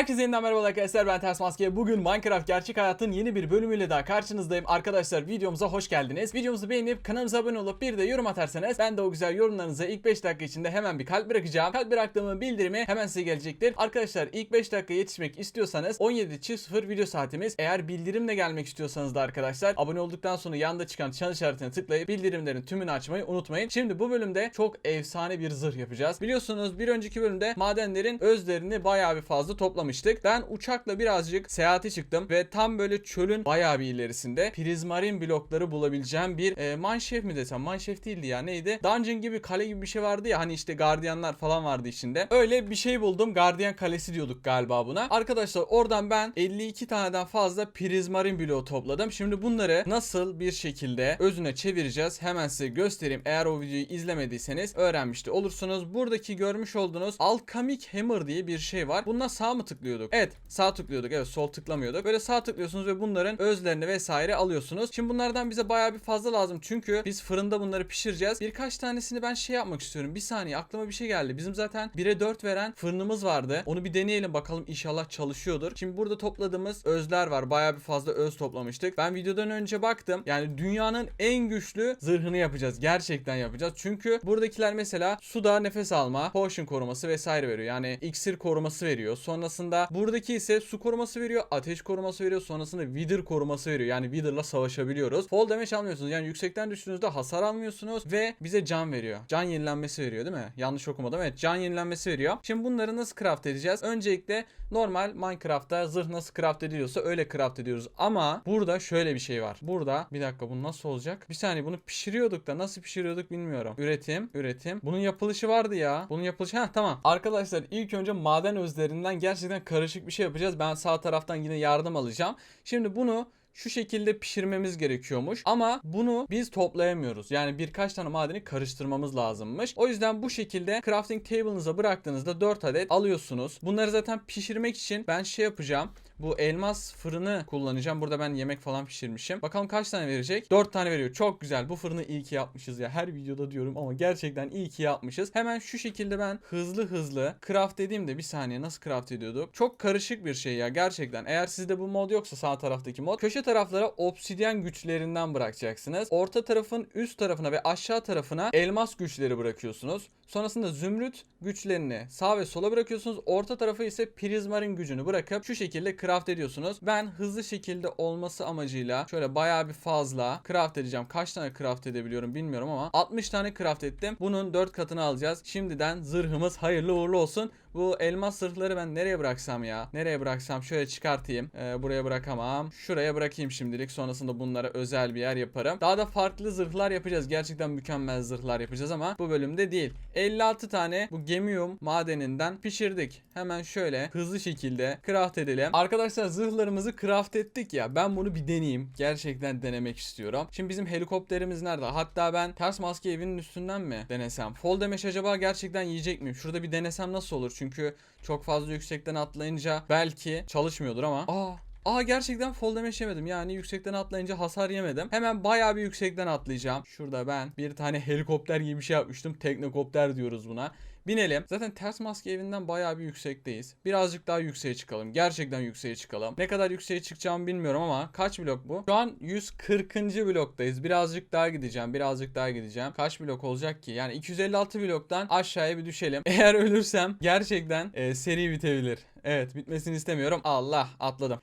Herkese yeniden merhaba arkadaşlar ben Ters Maske. Bugün Minecraft gerçek hayatın yeni bir bölümüyle daha karşınızdayım. Arkadaşlar videomuza hoş geldiniz. Videomuzu beğenip kanalımıza abone olup bir de yorum atarsanız ben de o güzel yorumlarınıza ilk 5 dakika içinde hemen bir kalp bırakacağım. Kalp bıraktığımın bildirimi hemen size gelecektir. Arkadaşlar ilk 5 dakika yetişmek istiyorsanız 17.00 video saatimiz. Eğer bildirimle gelmek istiyorsanız da arkadaşlar abone olduktan sonra yanda çıkan çan işaretine tıklayıp bildirimlerin tümünü açmayı unutmayın. Şimdi bu bölümde çok efsane bir zırh yapacağız. Biliyorsunuz bir önceki bölümde madenlerin özlerini bayağı bir fazla toplamıştık. Ben uçakla birazcık seyahate çıktım ve tam böyle çölün bayağı bir ilerisinde prizmarin blokları bulabileceğim bir e, manşef mi desem manşef değildi ya neydi? Dungeon gibi kale gibi bir şey vardı ya hani işte gardiyanlar falan vardı içinde. Öyle bir şey buldum. Gardiyan kalesi diyorduk galiba buna. Arkadaşlar oradan ben 52 taneden fazla prizmarin bloğu topladım. Şimdi bunları nasıl bir şekilde özüne çevireceğiz hemen size göstereyim. Eğer o videoyu izlemediyseniz öğrenmiş de olursunuz. Buradaki görmüş olduğunuz Alchemic Hammer diye bir şey var. Bununla sağ mı tıklıyorduk? Evet sağ tıklıyorduk. Evet sol tıklamıyorduk. Böyle sağ tıklıyorsunuz ve bunların özlerini vesaire alıyorsunuz. Şimdi bunlardan bize bayağı bir fazla lazım. Çünkü biz fırında bunları pişireceğiz. Birkaç tanesini ben şey yapmak istiyorum. Bir saniye aklıma bir şey geldi. Bizim zaten 1'e 4 veren fırınımız vardı. Onu bir deneyelim bakalım inşallah çalışıyordur. Şimdi burada topladığımız özler var. Bayağı bir fazla öz toplamıştık. Ben videodan önce baktım. Yani dünyanın en güçlü zırhını yapacağız. Gerçekten yapacağız. Çünkü buradakiler mesela suda nefes alma, potion koruması vesaire veriyor. Yani iksir koruması veriyor. Sonrasında buradaki ise su koruması veriyor, ateş koruması veriyor. Sonrasında wither koruması veriyor. Yani wither'la savaşabiliyoruz. Fall damage almıyorsunuz. Yani yüksekten düştüğünüzde hasar almıyorsunuz ve bize can veriyor. Can yenilenmesi veriyor değil mi? Yanlış okumadım. Evet can yenilenmesi veriyor. Şimdi bunları nasıl craft edeceğiz? Öncelikle normal Minecraft'ta zırh nasıl craft ediliyorsa öyle craft ediyoruz. Ama burada şöyle bir şey var. Burada bir dakika bu nasıl olacak? Bir saniye bunu pişiriyorduk da nasıl pişiriyorduk bilmiyorum. Üretim, üretim. Bunun yapılışı vardı ya. Bunun yapılışı ha tamam. Arkadaşlar ilk önce maden özlerinden gerçekten karışık bir şey yapacağız. Ben sağ taraftan yine yardım alacağım. Şimdi bunu şu şekilde pişirmemiz gerekiyormuş. Ama bunu biz toplayamıyoruz. Yani birkaç tane madeni karıştırmamız lazımmış. O yüzden bu şekilde crafting table'ınıza bıraktığınızda 4 adet alıyorsunuz. Bunları zaten pişirmek için ben şey yapacağım. Bu elmas fırını kullanacağım. Burada ben yemek falan pişirmişim. Bakalım kaç tane verecek? 4 tane veriyor. Çok güzel. Bu fırını iyi ki yapmışız ya. Her videoda diyorum ama gerçekten iyi ki yapmışız. Hemen şu şekilde ben hızlı hızlı craft dediğimde bir saniye nasıl craft ediyorduk? Çok karışık bir şey ya gerçekten. Eğer sizde bu mod yoksa sağ taraftaki mod. Köşe taraflara obsidyen güçlerinden bırakacaksınız. Orta tarafın üst tarafına ve aşağı tarafına elmas güçleri bırakıyorsunuz. Sonrasında zümrüt güçlerini sağ ve sola bırakıyorsunuz. Orta tarafa ise prizmarin gücünü bırakıp şu şekilde craft ediyorsunuz. Ben hızlı şekilde olması amacıyla şöyle bayağı bir fazla craft edeceğim. Kaç tane craft edebiliyorum bilmiyorum ama 60 tane craft ettim. Bunun 4 katını alacağız. Şimdiden zırhımız hayırlı uğurlu olsun. Bu elmas zırhları ben nereye bıraksam ya? Nereye bıraksam? Şöyle çıkartayım. Ee, buraya bırakamam. Şuraya bırakayım şimdilik. Sonrasında bunlara özel bir yer yaparım. Daha da farklı zırhlar yapacağız. Gerçekten mükemmel zırhlar yapacağız ama bu bölümde değil. 56 tane bu gemium madeninden pişirdik. Hemen şöyle hızlı şekilde craft edelim. Arkadaşlar zırhlarımızı craft ettik ya. Ben bunu bir deneyeyim. Gerçekten denemek istiyorum. Şimdi bizim helikopterimiz nerede? Hatta ben ters maske evinin üstünden mi denesem? Fall damage acaba gerçekten yiyecek miyim? Şurada bir denesem nasıl olur? Çünkü çok fazla yüksekten atlayınca belki çalışmıyordur ama. Aa Aa gerçekten fall damage yemedim. Yani yüksekten atlayınca hasar yemedim. Hemen bayağı bir yüksekten atlayacağım. Şurada ben bir tane helikopter gibi bir şey yapmıştım. Teknokopter diyoruz buna. Binelim. Zaten ters maske evinden bayağı bir yüksekteyiz. Birazcık daha yükseğe çıkalım. Gerçekten yükseğe çıkalım. Ne kadar yükseğe çıkacağımı bilmiyorum ama kaç blok bu? Şu an 140. bloktayız. Birazcık daha gideceğim. Birazcık daha gideceğim. Kaç blok olacak ki? Yani 256 bloktan aşağıya bir düşelim. Eğer ölürsem gerçekten e, seri bitebilir. Evet bitmesini istemiyorum. Allah atladım.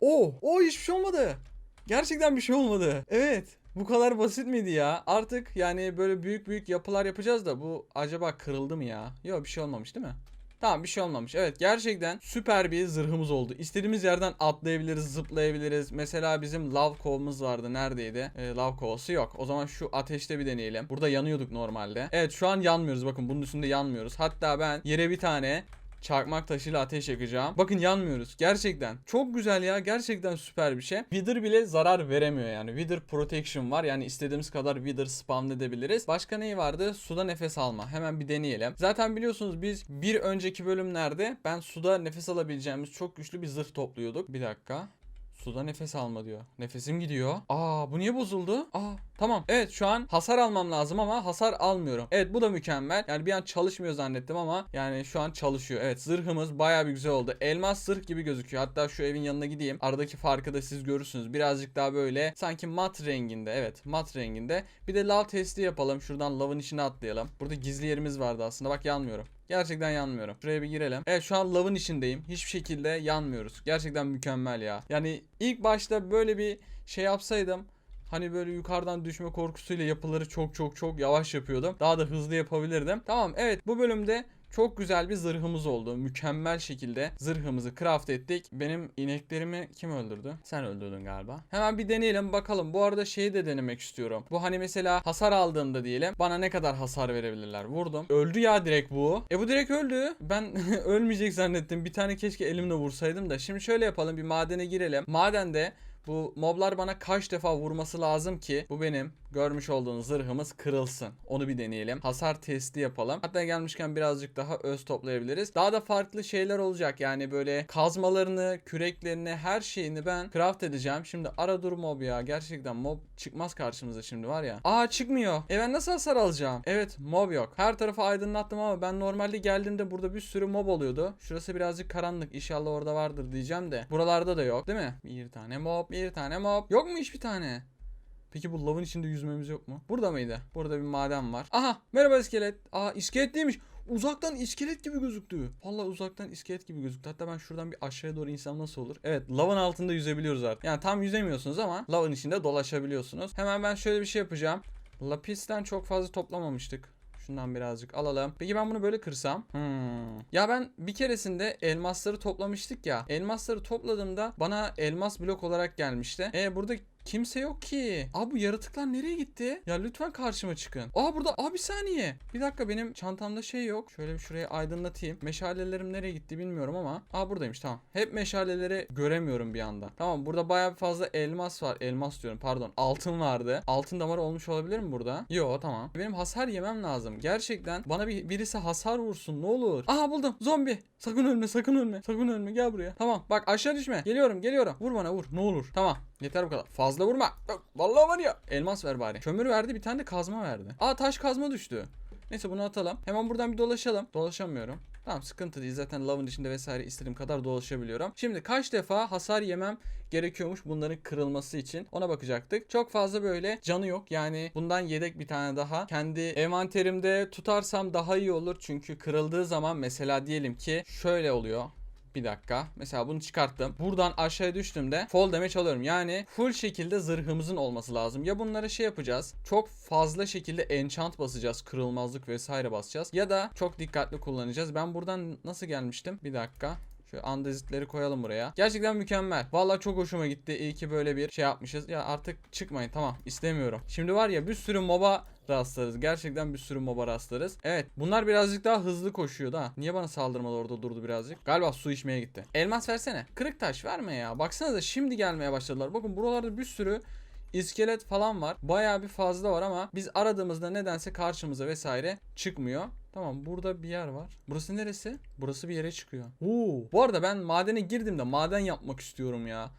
Oo, o hiçbir şey olmadı. Gerçekten bir şey olmadı. Evet. Bu kadar basit miydi ya? Artık yani böyle büyük büyük yapılar yapacağız da bu acaba kırıldı mı ya? Yok bir şey olmamış değil mi? Tamam bir şey olmamış. Evet gerçekten süper bir zırhımız oldu. İstediğimiz yerden atlayabiliriz, zıplayabiliriz. Mesela bizim lav kovamız vardı. Neredeydi? Ee, lav kovası yok. O zaman şu ateşte bir deneyelim. Burada yanıyorduk normalde. Evet şu an yanmıyoruz. Bakın bunun üstünde yanmıyoruz. Hatta ben yere bir tane çakmak taşıyla ateş yakacağım. Bakın yanmıyoruz. Gerçekten. Çok güzel ya. Gerçekten süper bir şey. Wither bile zarar veremiyor yani. Wither protection var. Yani istediğimiz kadar Wither spawn edebiliriz. Başka neyi vardı? Suda nefes alma. Hemen bir deneyelim. Zaten biliyorsunuz biz bir önceki bölümlerde ben suda nefes alabileceğimiz çok güçlü bir zırh topluyorduk. Bir dakika. Suda nefes alma diyor. Nefesim gidiyor. Aa bu niye bozuldu? Aa Tamam. Evet şu an hasar almam lazım ama hasar almıyorum. Evet bu da mükemmel. Yani bir an çalışmıyor zannettim ama yani şu an çalışıyor. Evet zırhımız baya bir güzel oldu. Elmas zırh gibi gözüküyor. Hatta şu evin yanına gideyim. Aradaki farkı da siz görürsünüz. Birazcık daha böyle sanki mat renginde. Evet mat renginde. Bir de lav testi yapalım. Şuradan lavın içine atlayalım. Burada gizli yerimiz vardı aslında. Bak yanmıyorum. Gerçekten yanmıyorum. Şuraya bir girelim. Evet şu an lavın içindeyim. Hiçbir şekilde yanmıyoruz. Gerçekten mükemmel ya. Yani ilk başta böyle bir şey yapsaydım Hani böyle yukarıdan düşme korkusuyla yapıları çok çok çok yavaş yapıyordum. Daha da hızlı yapabilirdim. Tamam evet bu bölümde çok güzel bir zırhımız oldu. Mükemmel şekilde zırhımızı craft ettik. Benim ineklerimi kim öldürdü? Sen öldürdün galiba. Hemen bir deneyelim bakalım. Bu arada şeyi de denemek istiyorum. Bu hani mesela hasar aldığımda diyelim bana ne kadar hasar verebilirler. Vurdum. Öldü ya direkt bu. E bu direkt öldü. Ben ölmeyecek zannettim. Bir tane keşke elimle vursaydım da. Şimdi şöyle yapalım. Bir madene girelim. Madende bu moblar bana kaç defa vurması lazım ki? Bu benim görmüş olduğunuz zırhımız kırılsın. Onu bir deneyelim. Hasar testi yapalım. Hatta gelmişken birazcık daha öz toplayabiliriz. Daha da farklı şeyler olacak. Yani böyle kazmalarını, küreklerini, her şeyini ben craft edeceğim. Şimdi ara dur mob ya. Gerçekten mob çıkmaz karşımıza şimdi var ya. Aa çıkmıyor. E ben nasıl hasar alacağım? Evet mob yok. Her tarafı aydınlattım ama ben normalde geldiğimde burada bir sürü mob oluyordu. Şurası birazcık karanlık. İnşallah orada vardır diyeceğim de. Buralarda da yok değil mi? Bir tane mob, bir tane mob. Yok mu hiçbir tane? Peki bu lavın içinde yüzmemiz yok mu? Burada mıydı? Burada bir maden var. Aha merhaba iskelet. Aa iskelet değilmiş. Uzaktan iskelet gibi gözüktü. Vallahi uzaktan iskelet gibi gözüktü. Hatta ben şuradan bir aşağıya doğru insem nasıl olur? Evet lavın altında yüzebiliyoruz artık. Yani tam yüzemiyorsunuz ama lavın içinde dolaşabiliyorsunuz. Hemen ben şöyle bir şey yapacağım. Lapisten çok fazla toplamamıştık. Şundan birazcık alalım. Peki ben bunu böyle kırsam? Hmm. Ya ben bir keresinde elmasları toplamıştık ya. Elmasları topladığımda bana elmas blok olarak gelmişti. E burada Kimse yok ki. Aa bu yaratıklar nereye gitti? Ya lütfen karşıma çıkın. Aa burada aa bir saniye. Bir dakika benim çantamda şey yok. Şöyle bir şurayı aydınlatayım. Meşalelerim nereye gitti bilmiyorum ama. Aa buradaymış tamam. Hep meşaleleri göremiyorum bir anda. Tamam burada bir fazla elmas var. Elmas diyorum pardon. Altın vardı. Altın damarı olmuş olabilir mi burada? Yo tamam. Benim hasar yemem lazım. Gerçekten bana bir birisi hasar vursun ne olur. Aha buldum. Zombi. Sakın ölme sakın ölme. Sakın ölme gel buraya. Tamam bak aşağı düşme. Geliyorum geliyorum. Vur bana vur. Ne olur. Tamam. Yeter bu kadar. Fazla vurma. Vallahi var ya. Elmas ver bari. Kömür verdi bir tane de kazma verdi. Aa taş kazma düştü. Neyse bunu atalım. Hemen buradan bir dolaşalım. Dolaşamıyorum. Tamam sıkıntı değil. Zaten lavın içinde vesaire istediğim kadar dolaşabiliyorum. Şimdi kaç defa hasar yemem gerekiyormuş bunların kırılması için. Ona bakacaktık. Çok fazla böyle canı yok. Yani bundan yedek bir tane daha. Kendi envanterimde tutarsam daha iyi olur. Çünkü kırıldığı zaman mesela diyelim ki şöyle oluyor. Bir dakika. Mesela bunu çıkarttım. Buradan aşağıya düştüğümde fall damage alıyorum. Yani full şekilde zırhımızın olması lazım. Ya bunlara şey yapacağız. Çok fazla şekilde enchant basacağız. Kırılmazlık vesaire basacağız. Ya da çok dikkatli kullanacağız. Ben buradan nasıl gelmiştim? Bir dakika. Şöyle andezitleri koyalım buraya. Gerçekten mükemmel. Vallahi çok hoşuma gitti. İyi ki böyle bir şey yapmışız. Ya artık çıkmayın tamam istemiyorum. Şimdi var ya bir sürü moba rastlarız. Gerçekten bir sürü moba rastlarız. Evet bunlar birazcık daha hızlı koşuyor da. Niye bana saldırmadı orada durdu birazcık? Galiba su içmeye gitti. Elmas versene. Kırık taş verme ya. Baksanıza şimdi gelmeye başladılar. Bakın buralarda bir sürü iskelet falan var. Bayağı bir fazla var ama biz aradığımızda nedense karşımıza vesaire çıkmıyor. Tamam burada bir yer var. Burası neresi? Burası bir yere çıkıyor. Oo. Bu arada ben madene girdim de maden yapmak istiyorum ya.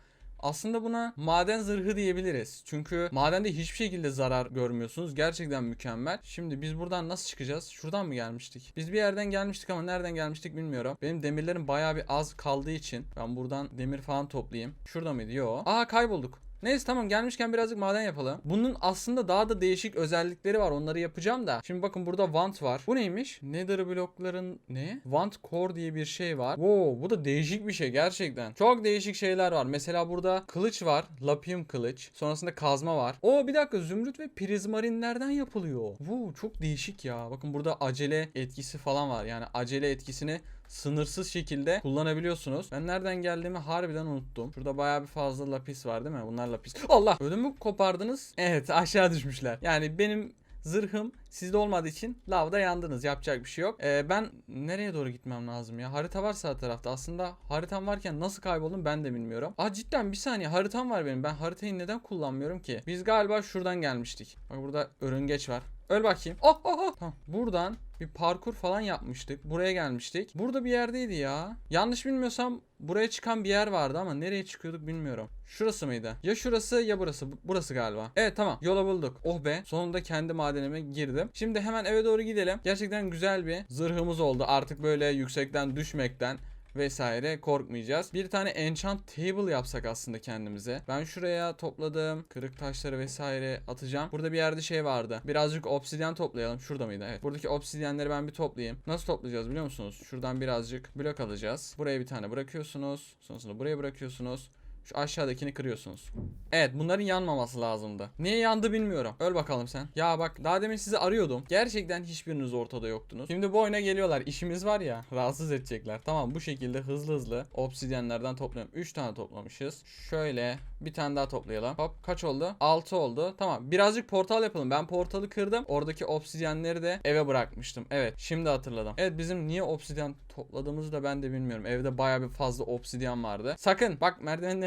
Aslında buna maden zırhı diyebiliriz. Çünkü madende hiçbir şekilde zarar görmüyorsunuz. Gerçekten mükemmel. Şimdi biz buradan nasıl çıkacağız? Şuradan mı gelmiştik? Biz bir yerden gelmiştik ama nereden gelmiştik bilmiyorum. Benim demirlerim bayağı bir az kaldığı için ben buradan demir falan toplayayım. Şurada mıydı? Yo. Aa kaybolduk. Neyse tamam gelmişken birazcık maden yapalım. Bunun aslında daha da değişik özellikleri var. Onları yapacağım da. Şimdi bakın burada want var. Bu neymiş? Nether blokların ne? Want core diye bir şey var. Wow bu da değişik bir şey gerçekten. Çok değişik şeyler var. Mesela burada kılıç var. Lapium kılıç. Sonrasında kazma var. Oo bir dakika zümrüt ve prizmarinlerden yapılıyor. Wow çok değişik ya. Bakın burada acele etkisi falan var. Yani acele etkisini sınırsız şekilde kullanabiliyorsunuz. Ben nereden geldiğimi harbiden unuttum. Şurada bayağı bir fazla lapis var değil mi? Bunlar lapis. Allah! Ödümü kopardınız. Evet aşağı düşmüşler. Yani benim zırhım sizde olmadığı için lavda yandınız. Yapacak bir şey yok. Ee, ben nereye doğru gitmem lazım ya? Harita var sağ tarafta. Aslında haritam varken nasıl kayboldum ben de bilmiyorum. Aa cidden bir saniye haritam var benim. Ben haritayı neden kullanmıyorum ki? Biz galiba şuradan gelmiştik. Bak burada örüngeç var. Öl bakayım. Oh oh oh. Tamam. Buradan bir parkur falan yapmıştık. Buraya gelmiştik. Burada bir yerdeydi ya. Yanlış bilmiyorsam buraya çıkan bir yer vardı ama nereye çıkıyorduk bilmiyorum. Şurası mıydı? Ya şurası ya burası. Bu- Burası galiba. Evet tamam. Yola bulduk. Oh be. Sonunda kendi madenime girdim. Şimdi hemen eve doğru gidelim. Gerçekten güzel bir zırhımız oldu. Artık böyle yüksekten düşmekten vesaire korkmayacağız. Bir tane enchant table yapsak aslında kendimize. Ben şuraya topladım. Kırık taşları vesaire atacağım. Burada bir yerde şey vardı. Birazcık obsidyen toplayalım. Şurada mıydı? Evet. Buradaki obsidyenleri ben bir toplayayım. Nasıl toplayacağız biliyor musunuz? Şuradan birazcık blok alacağız. Buraya bir tane bırakıyorsunuz. Sonrasında buraya bırakıyorsunuz. Şu aşağıdakini kırıyorsunuz. Evet bunların yanmaması lazımdı. Niye yandı bilmiyorum. Öl bakalım sen. Ya bak daha demin sizi arıyordum. Gerçekten hiçbiriniz ortada yoktunuz. Şimdi bu oyuna geliyorlar. İşimiz var ya. Rahatsız edecekler. Tamam bu şekilde hızlı hızlı obsidyenlerden topluyorum. 3 tane toplamışız. Şöyle bir tane daha toplayalım. Hop kaç oldu? 6 oldu. Tamam birazcık portal yapalım. Ben portalı kırdım. Oradaki obsidyenleri de eve bırakmıştım. Evet şimdi hatırladım. Evet bizim niye obsidyen topladığımızı da ben de bilmiyorum. Evde baya bir fazla obsidyen vardı. Sakın bak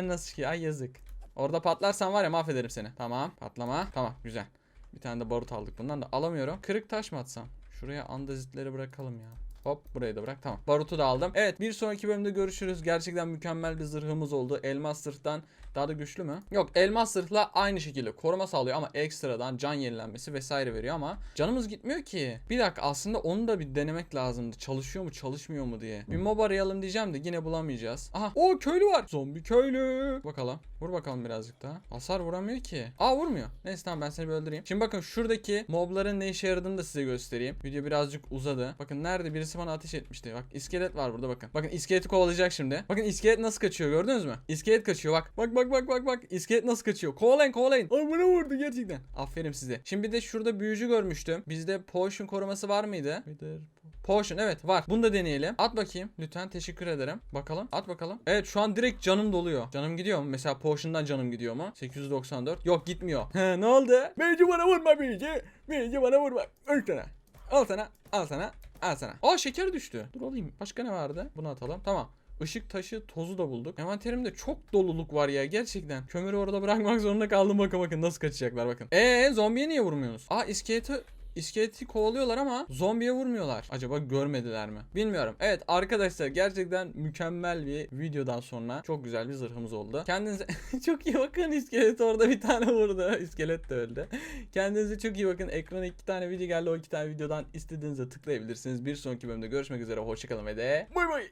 merdivenleri nasıl çıkıyor. Ay yazık. Orada patlarsan var ya mahvederim seni. Tamam patlama. Tamam güzel. Bir tane de barut aldık bundan da alamıyorum. Kırık taş mı atsam? Şuraya andezitleri bırakalım ya. Hop burayı da bırak tamam. Barutu da aldım. Evet bir sonraki bölümde görüşürüz. Gerçekten mükemmel bir zırhımız oldu. Elmas zırhtan daha da güçlü mü? Yok elmas zırhla aynı şekilde koruma sağlıyor ama ekstradan can yenilenmesi vesaire veriyor ama canımız gitmiyor ki. Bir dakika aslında onu da bir denemek lazımdı. Çalışıyor mu çalışmıyor mu diye. Bir mob arayalım diyeceğim de yine bulamayacağız. Aha o köylü var. Zombi köylü. Bakalım. Vur bakalım birazcık daha. Hasar vuramıyor ki. Aa vurmuyor. Neyse tamam ben seni bir öldüreyim. Şimdi bakın şuradaki mobların ne işe yaradığını da size göstereyim. Video birazcık uzadı. Bakın nerede birisi bana ateş etmişti. Bak iskelet var burada bakın. Bakın iskeleti kovalayacak şimdi. Bakın iskelet nasıl kaçıyor gördünüz mü? İskelet kaçıyor bak. Bak bak bak bak bak. İskelet nasıl kaçıyor. Kovalayın kovalayın. Ay bana vurdu gerçekten. Aferin size. Şimdi bir de şurada büyücü görmüştüm. Bizde potion koruması var mıydı? Potion evet var. Bunu da deneyelim. At bakayım. Lütfen teşekkür ederim. Bakalım. At bakalım. Evet şu an direkt canım doluyor. Canım gidiyor mu? Mesela Potion'dan canım gidiyor mu? 894. Yok gitmiyor. He ne oldu? Büyücü bana vurma büyücü. Büyücü bana vurma. Öl sana. Al sana. Al sana. Al sana. Aa şeker düştü. Dur alayım. Başka ne vardı? Bunu atalım. Tamam. Işık taşı tozu da bulduk. Envanterimde çok doluluk var ya gerçekten. Kömürü orada bırakmak zorunda kaldım bakın bakın nasıl kaçacaklar bakın. Eee zombiye niye vurmuyorsunuz? Aa iskeleti İskeleti kovalıyorlar ama zombiye vurmuyorlar. Acaba görmediler mi? Bilmiyorum. Evet arkadaşlar gerçekten mükemmel bir videodan sonra çok güzel bir zırhımız oldu. Kendinize çok iyi bakın. İskelet orada bir tane vurdu. İskelet de öldü. Kendinize çok iyi bakın. Ekrana iki tane video geldi. O iki tane videodan istediğinize tıklayabilirsiniz. Bir sonraki bölümde görüşmek üzere. Hoşçakalın ve de bay bay.